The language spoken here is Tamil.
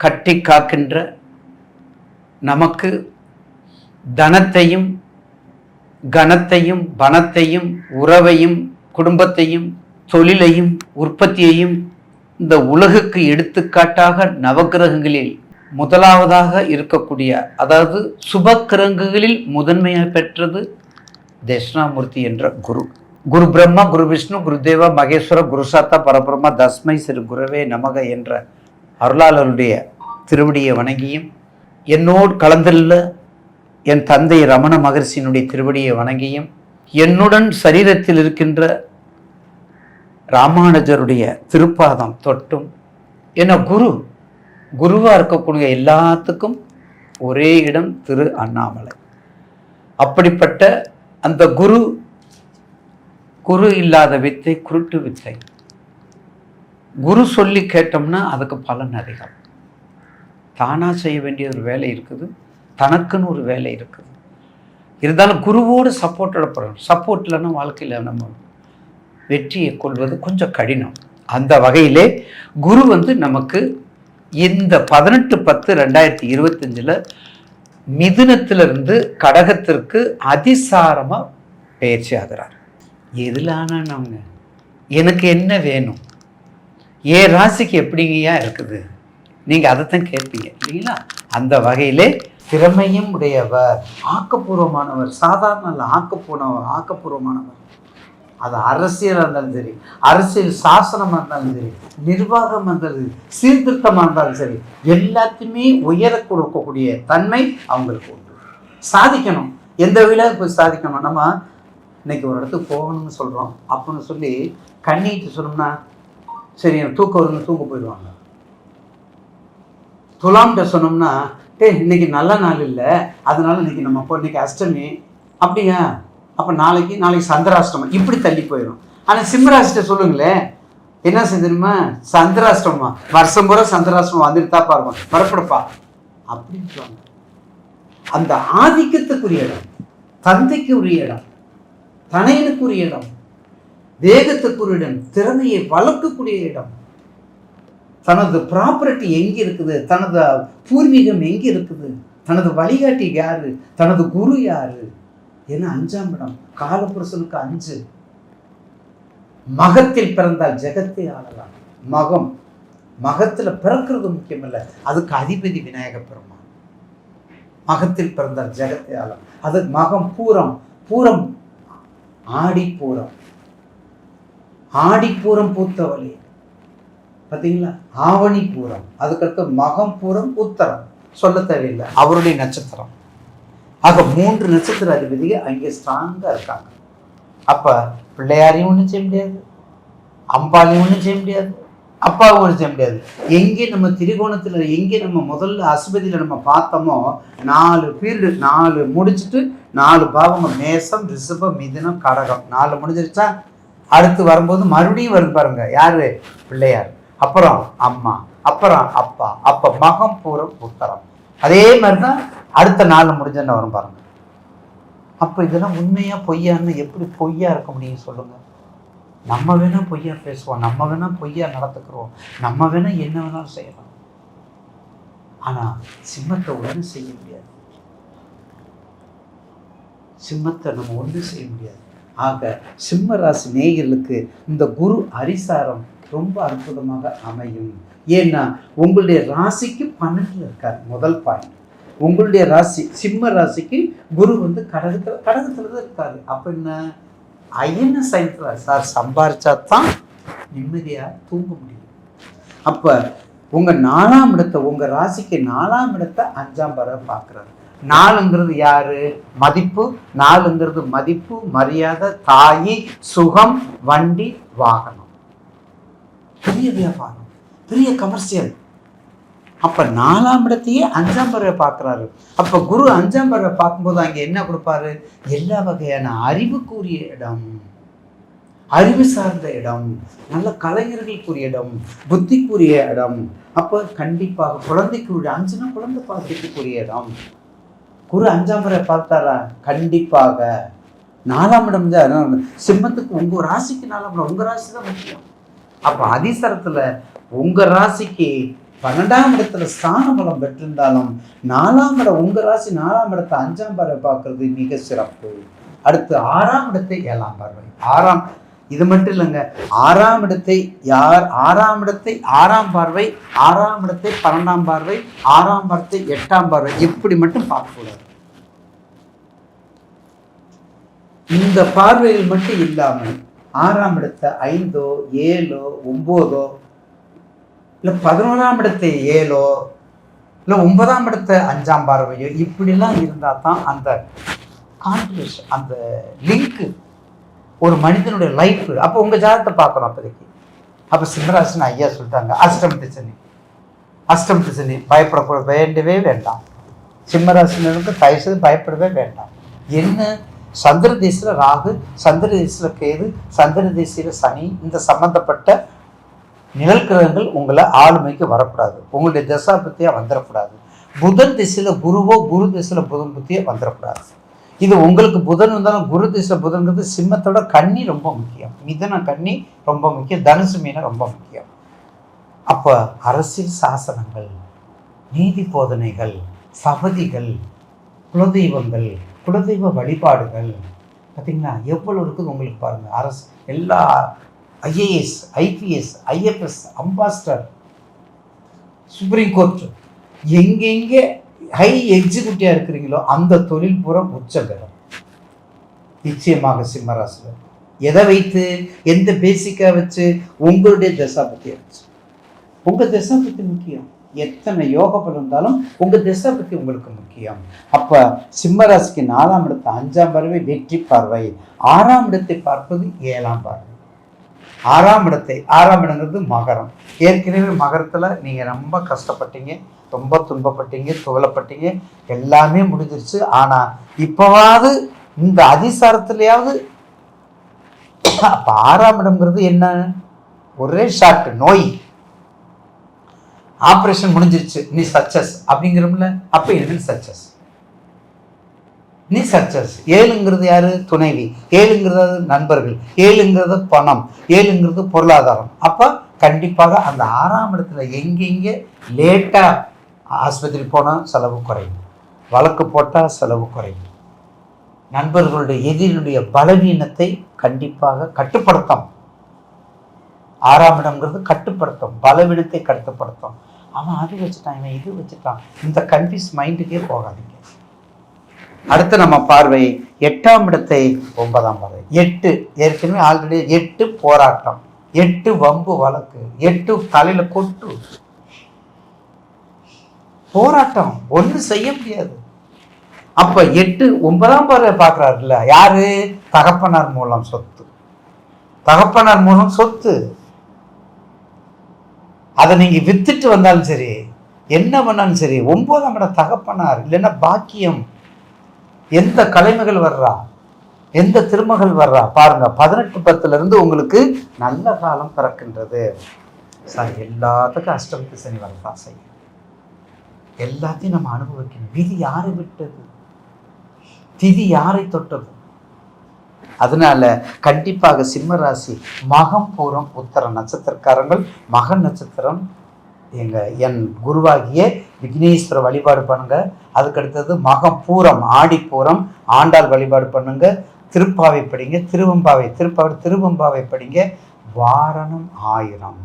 கட்டி காக்கின்ற நமக்கு தனத்தையும் கனத்தையும் பணத்தையும் உறவையும் குடும்பத்தையும் தொழிலையும் உற்பத்தியையும் இந்த உலகுக்கு எடுத்துக்காட்டாக நவக்கிரகங்களில் முதலாவதாக இருக்கக்கூடிய அதாவது சுபக்கிரங்குகளில் முதன்மையாக பெற்றது தட்சிணாமூர்த்தி என்ற குரு. குரு பிரம்மா குரு விஷ்ணு குருதேவா மகேஸ்வர குருசாத்தா பரபிரம்மா தஸ்மை சிறு குருவே நமக என்ற அருளாளருடைய திருவடியை வணங்கியும் என்னோடு கலந்துள்ள என் தந்தை ரமண மகர்ஷியினுடைய திருவடியை வணங்கியும் என்னுடன் சரீரத்தில் இருக்கின்ற ராமானுஜருடைய திருப்பாதம் தொட்டும் என குரு குருவாக இருக்கக்கூடிய எல்லாத்துக்கும் ஒரே இடம் திரு அண்ணாமலை. அப்படிப்பட்ட அந்த குரு குரு இல்லாத வித்தை குருட்டு வித்தை. குரு சொல்லி கேட்டோம்னா அதுக்கு பலன் அதிகம். தானாக செய்ய வேண்டிய ஒரு வேலை இருக்குது. தனக்குன்னு ஒரு வேலை இருக்குது. இருந்தாலும் குருவோடு சப்போர்ட்டோட போகிறோம் சப்போர்ட் இல்லைன்னா வாழ்க்கையில் நம்ம வெற்றியை கொள்வது கொஞ்சம் கடினம். அந்த வகையிலே குரு வந்து நமக்கு இந்த பதினெட்டு பத்து ரெண்டாயிரத்தி இருபத்தஞ்சில் மிதுனத்திலிருந்து கடகத்திற்கு அதிசாரமாக பயிற்சி ஆகிறார். எதிலான நாங்கள் எனக்கு என்ன வேணும்? ஏ ராசிக்கு எப்படிங்கய்யா இருக்குது? நீங்கள் அதைத்தான் கேட்பீங்க இல்லைங்களா? அந்த வகையிலே திறமையும் உடையவர் ஆக்கப்பூர்வமானவர் சாதாரண இல்லை ஆக்கப்பூர்வ ஆக்கப்பூர்வமானவர். அது அரசியலாக இருந்தாலும் சரி அரசியல் சாசனமாக இருந்தாலும் சரி நிர்வாகம் இருந்தாலும் சரி சீர்திருத்தமாக இருந்தாலும் சரி எல்லாத்தையுமே உயர கொடுக்கக்கூடிய தன்மை அவங்களுக்கு உண்டு. சாதிக்கணும். எந்த வழியாக போய் சாதிக்கணும்? நம்ம இன்னைக்கு ஒரு இடத்துக்கு போகணும்னு சொல்கிறோம் அப்படின்னு சொல்லி கண்ணீட்டு சொன்னோம்னா சரி எனக்கு தூக்கம் வரும்னு தூங்க போயிடுவாங்க. துலாம்கிட்ட சொன்னோம்னா டே இன்னைக்கு நல்ல நாள் இல்லை அதனால இன்னைக்கு நம்ம இப்போ இன்னைக்கு அஷ்டமி. அப்படியா? அப்போ நாளைக்கு நாளைக்கு சந்திராஷ்டமம். இப்படி தள்ளி போயிடும். ஆனால் சிம்மராசிட்ட சொல்லுங்களேன். என்ன செஞ்சிருமா சந்திராஷ்டமமா? வருஷம் பூரா சந்திராஷ்டமம் வந்துட்டு தான் பாருவோம் வரப்படுப்பா அப்படின்னு சொல்லுவாங்க அந்த ஆதிக்கத்துக்குரிய இடம் தந்தைக்கு உரிய இடம் தனையனுக்குரிய இடம் வேகத்துக்குரிய இடம் திறமையை வளர்க்கக்கூடிய இடம். தனது ப்ராப்பர்ட்டி எங்கே இருக்குது? தனது பூர்வீகம் எங்கே இருக்குது? தனது வழிகாட்டி யாரு? தனது குரு யாரு? ஏன்னா அஞ்சாம் இடம் காலபுருஷனுக்கு அஞ்சு. மகத்தில் பிறந்தால் ஜெகத்தை ஆளலாம். மகம் மகத்துல பிறக்கிறது முக்கியமல்ல. அதுக்கு அதிபதி விநாயக பெருமான். மகத்தில் பிறந்தால் ஜெகத்தை ஆளலாம். அது மகம் பூரம் பூரம் ஆடி பூரம். ஆடிப்பூரம் பூத்தவளி. பார்த்தீங்களா ஆவணி பூரம் அதுக்கடுத்து மகம் பூரம் உத்தரம். சொல்ல தேவையில்லை. அவருடைய நட்சத்திரம். ஆக மூன்று நட்சத்திர அதிபதிகள் அங்கே ஸ்ட்ராங்காக இருக்காங்க. அப்போ பிள்ளையாரையும் ஒன்றும் செய்ய முடியாது. அம்பாலையும் ஒன்றும் செய்ய முடியாது. அப்பாவும் ஒன்றும் செய்ய முடியாது. எங்கே நம்ம திரிகோணத்தில் எங்கே நம்ம முதல்ல அசுபதியில் நம்ம பார்த்தோமோ நாலு பீரியடு நாலு முடிச்சுட்டு நாலு பாவங்க மேசம் ரிஷபம் மிதனம் கடகம். நாலு முடிஞ்சிருச்சா? அடுத்து வரும்போது மறுபடியும் வரும் பாருங்க. யாரு? பிள்ளையார். அப்புறம் அம்மா. அப்புறம் அப்பா. அப்போ மகம் பூரம் உத்தரம். அதே மாதிரி தான் அடுத்த நாள் முடிஞ்சன்னு வரும் பாருங்க. அப்போ இதெல்லாம் உண்மையா பொய்யான்னு எப்படி பொய்யா இருக்க முடியும் சொல்லுங்க. நம்ம வேணா பொய்யா பேசுவோம். நம்ம வேணா பொய்யா நடத்துக்கிறோம் நம்ம வேணா என்ன வேணாலும் செய்யலாம். ஆனா சிம்மத்தை ஒன்றும் செய்ய முடியாது. சிம்மத்தை நம்ம ஒன்றும் செய்ய முடியாது. ஆக சிம்ம ராசி நேயர்களுக்கு இந்த குரு அரிசாரம் ரொம்ப அற்புதமாக அமையும். ஏன்னா உங்களுடைய ராசிக்கு பன்னெண்டில் இருக்கார் முதல் பாயிண்ட். உங்களுடைய ராசி சிம்ம ராசிக்கு குரு வந்து கடகத்தில் கடகத்தில் தான் இருக்கார். அப்போ என்ன? அயன சைன்ஸ்ல சார் சம்பாரிச்சா தான் நிம்மதியாக தூங்க முடியும். அப்போ உங்கள் நாலாம் இடத்தை உங்கள் ராசிக்கு நாலாம் இடத்தை அஞ்சாம் பறவை பார்க்குறாரு. நாலுங்கிறது யாரு? மதிப்பு. நாலுங்கிறது மதிப்பு மரியாதை தாயி சுகம் வண்டி வாகனம். பெரிய வியாபாரம் பெரிய கமர்ஷியல் அப்ப நாலாம் இடத்தையே அஞ்சாம் பறவை பார்க்குறாரு. அப்ப குரு அஞ்சாம் பறவை பார்க்கும்போது அங்கே என்ன கொடுப்பாரு? எல்லா வகையான அறிவுக்குரிய இடம். அறிவு சார்ந்த இடம். நல்ல கலைஞர்களுக்குரிய இடம். புத்திக்குரிய இடம். அப்போ கண்டிப்பாக குழந்தைக்குரிய அஞ்சுனா குழந்தை பாக்கியத்துக்குரிய இடம். குரு அஞ்சாம் முறை பார்த்தாரா? கண்டிப்பாக. நாலாம் இடம் தான் சிம்மத்துக்கு உங்க ராசிக்கு நாலாம் இடம் உங்க ராசி தான் முக்கியம். அப்ப அதிசரத்தில் உங்க ராசிக்கு பன்னெண்டாம் இடத்துல ஸ்தான பலம் பெற்றிருந்தாலும் நாலாம் இடம் உங்க ராசி நாலாம் இடத்தை அஞ்சாம் பார்வை பார்க்கறது மிக சிறப்பு. அடுத்து ஆறாம் இடத்தை ஏழாம் பார்வை. ஆறாம் இது மட்டும் இல்லைங்க. ஆறாம் இடத்தை யார் ஆறாம் இடத்தை ஆறாம் பார்வை ஆறாம் இடத்தை பன்னெண்டாம் பார்வை ஆறாம் இடத்தை எட்டாம் பார்வை. இப்படி மட்டும் பார்க்கக்கூடாது. இந்த பார்வையில் மட்டும் இல்லாமல் ஆறாம் இடத்தை ஐந்தோ ஏழோ ஒம்போதோ இல்லை பதினோராம் இடத்தை ஏழோ இல்லை ஒன்பதாம் இடத்தை அஞ்சாம் பார்வையோ இப்படிலாம் இருந்தால் தான் அந்த கான்ட்ரிபியூஷன் அந்த லிங்க்கு ஒரு மனிதனுடைய லைஃப் அப்போ உங்கள் ஜாதகத்தை பார்க்கணும் அப்போதைக்கு. அப்போ சிம்மராசன் ஐயா சொல்லிட்டாங்க அஷ்டமத்து சனி. அஷ்டமத்து சனி பயப்படக்கூட வேண்டவே வேண்டாம். சிம்மராசினருக்கு தயவுசெய்து பயப்படவே வேண்டாம். என்ன? சந்திர தேசியில் ராகு சந்திர தேசியில் கேது சந்திர தேசியில் சனி இந்த சம்மந்தப்பட்ட நிழல் கிரகங்கள் உங்களை ஆளுமைக்கு வரக்கூடாது. உங்களுடைய தசா புத்தியாக வந்துடக்கூடாது புதன் திசையில் குருவோ குரு திசையில் புதன் புத்தியோ வந்துடக்கூடாது இது உங்களுக்கு புதன் வந்தாலும் குரு திசை புதன்கிறது சிம்மத்தோட கண்ணி ரொம்ப முக்கியம். மிதன கண்ணி ரொம்ப முக்கியம். தனுசு மீன ரொம்ப முக்கியம். அப்போ அரசியல் சாசனங்கள் நீதி போதனைகள் சபதிகள் குலதெய்வங்கள் குலதெய்வ வழிபாடுகள் பார்த்தீங்களா எவ்வளோ இருக்குது உங்களுக்கு பாருங்கள் அரசு எல்லா IAS IPS IFS ambassador supreme court எங்கெங்கே ஹை எக்ஸிக்யூட்டிவாக இருக்கிறீங்களோ அந்த தொழில் பூரா உச்சம் பெறும் நிச்சயமாக சிம்மராசு எதை வைத்து எந்த பேசிக்காக வச்சு உங்களுடைய தசாபத்தியை வச்சு. உங்கள் தசாபத்தி முக்கியம். எத்தனை யோக பலம் இருந்தாலும் உங்கள் திசை பற்றி உங்களுக்கு முக்கியம். அப்போ சிம்மராசிக்கு நாலாம் இடத்து அஞ்சாம் பறவை வெற்றி பார்வை. ஆறாம் இடத்தை பார்ப்பது ஏழாம் பார்வை. ஆறாம் இடத்தை ஆறாம் இடங்கிறது மகரம். ஏற்கனவே மகரத்தில் நீங்கள் ரொம்ப கஷ்டப்பட்டீங்க ரொம்ப துன்பப்பட்டீங்க துவலப்பட்டீங்க எல்லாமே முடிஞ்சிருச்சு. ஆனால் இப்போவாவது இந்த அதிசாரத்துலையாவது அப்போ ஆறாம் இடம்ங்கிறது என்ன? ஒரே ஷார்ட் நோய். ஆப்ரேஷன் முடிஞ்சிருச்சு நீ சக்சஸ் அப்படிங்கிறோம்ல அப்போ என்ன சக்சஸ் நீ சக்சஸ் ஏழுங்கிறது யாரு? துணைவி. ஏழுங்கிறது நண்பர்கள். ஏழுங்கிறது பணம். ஏழுங்கிறது பொருளாதாரம். அப்போ கண்டிப்பாக அந்த ஆறாம் இடத்துல எங்கெங்கே லேட்டாக ஆஸ்பத்திரி போனால் செலவு குறையும். வழக்கு போட்டால் செலவு குறையும். நண்பர்களுடைய எதிரினுடைய பலவீனத்தை கண்டிப்பாக கட்டுப்படுத்தும். ஆறாம் இடம்ங்கிறது கட்டுப்படுத்தும். பலவீனத்தை கட்டுப்படுத்தும். அவன் அது வச்சுட்டான் இவன் இது வச்சுட்டான். இந்த கன்ஃபியூஸ் மைண்டுக்கே போகாது அடுத்து நம்ம பார்வை எட்டாம் இடத்தை ஒன்பதாம் பார்வை. எட்டு ஏற்கனவே ஆல்ரெடி எட்டு போராட்டம் எட்டு வம்பு வழக்கு எட்டு தலையில் கொட்டு. போராட்டம் ஒன்றும் செய்ய முடியாது. அப்போ எட்டு ஒன்பதாம் பார்வை பார்க்குறாருல்ல யாரு? தகப்பனார் மூலம் சொத்து. தகப்பனார் மூலம் சொத்து. அதை நீங்கள் வித்துட்டு வந்தாலும் சரி என்ன பண்ணாலும் சரி ஒன்பதாம் இடம் தகப்பனார் இல்லைன்னா பாக்கியம் எந்த கலைமைகள் வர்றா? எந்த திருமகள் வர்றா? பாருங்க பதினெட்டு பத்துல இருந்து உங்களுக்கு நல்ல காலம் பிறக்கின்றது. சார் எல்லாத்துக்கும் அஷ்டமத்து சனி வரதான் செய்யும் எல்லாத்தையும் நம்ம அனுபவிக்கணும். விதி யாரை விட்டது? திதி யாரை தொட்டது? அதனால கண்டிப்பாக சிம்மராசி மகம் பூரம் உத்தர நட்சத்திரக்காரங்கள் மகன் நட்சத்திரம் எங்க என் குருவாகிய விக்னேஸ்வர வழிபாடு பண்ணுங்க. அதுக்கடுத்தது மகம் பூரம் ஆடிப்பூரம் ஆண்டாள் வழிபாடு பண்ணுங்க. திருப்பாவை படிங்க திருவம்பாவை திருப்பாவை திருவம்பாவை படிங்க. வாரணம் ஆயிரம்.